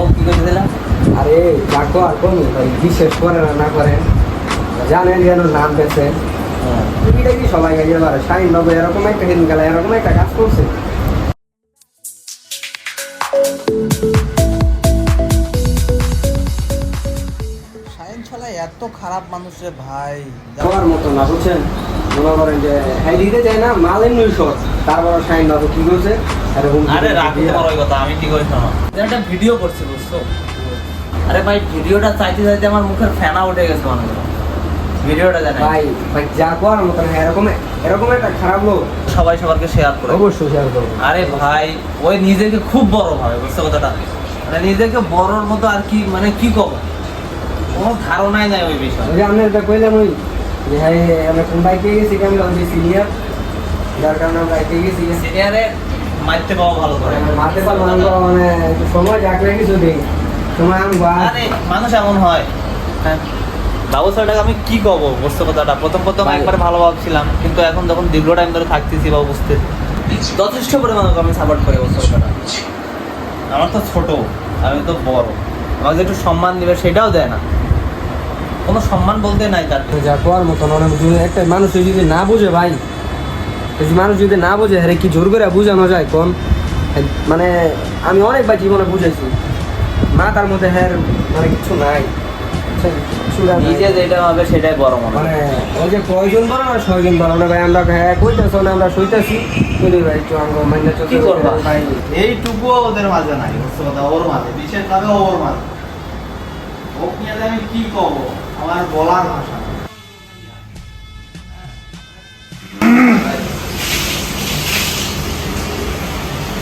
কও কি করে আরে ডাকো আর কোন বিশ্বাস করে না করে। জানেন যেন নাম হ্যাঁ। এটা কি সবাই গাইতে পারে শাহিন বাবু এরকম একটা হিন গেলা এরকম একটা কাজ করছে। ছলা এত খারাপ মানুষ রে ভাই। যাওয়ার মতো না বুঝছেন? মনে করেন যে হ্যাঁ দিতে চায় না মালের নই শট তারপর শাহিন বাবু কি করছে? আরে রাখো তোমার ওই কথা আমি কি করে শোনো একটা ভিডিও করছি বুঝছ? আরে ভাই ভিডিওটা চাইতে চাইতে আমার মুখের ফেনা উঠে গেছে মনে করো ভিডিওটা জানে ভাই ভাই যা করার মতো এরকম এরকম একটা খারাপ লোক। সবাই সবারকে শেয়ার করে। অবশ্যই শেয়ার করব। আরে ভাই ওই নিজেকে খুব বড় ভাবে বুঝছ কথাটা? মানে নিজেকে বড়র মতো আর কি মানে কি কব? কোনো ধারণাই নাই ওই বিষয়ে। ওই যে আপনি এটা কইলাম ওই যে হ্যাঁ আমরা কোন বাইকে গেছি কেমন সিনিয়র যার কারণে আমরা বাইকে গেছি। সিনিয়রে মারতে পাওয়া ভালো করে। পারব আমরা মানে সময় যাক রেখে যদি সময় আমি আরে মানুষ এমন হয়। হ্যাঁ। ব্যবসাটাকে আমি কি কব? বুঝতে কথাটা প্রথম প্রথম। একবার ভালো ভাবছিলাম কিন্তু এখন যখন দীর্ঘ টাইম ধরে থাকতেছি বা বুঝতে। যথেষ্ট পরিমাণে আমি সাপোর্ট করি বুঝতে আমার তো ছোট আমি তো বড়। আমাকে একটু সম্মান দিবে সেটাও দেয় না। কোনো সম্মান বলতে নাই তার। যা করার মতন অনেক একটা মানুষ যদি না বুঝে ভাই মানুষ যদি না বুঝে হ্যাঁ কি জোর করে বুঝানো যায় কোন? মানে আমি অনেক ভাই জীবনে বুঝেছি। মা তার মধ্যে হ্যাঁ মানে কিছু নাই। নিজে যেটা হবে সেটাই বড় মনে মানে ওই যে কয়জন না ছয়জন বলো না ভাই আমরা হ্যাঁ কইতেছ না আমরা শুইতেছি। ভাই আমরা চলতে কি করবা? ভাই। এইটুকুও ওদের মাঝে নাই বুঝতে কথা? ওর মাঝে বিশেষভাবে ওর মাঝে। ওকে আমি কি কব? আমার বলার ভাষা।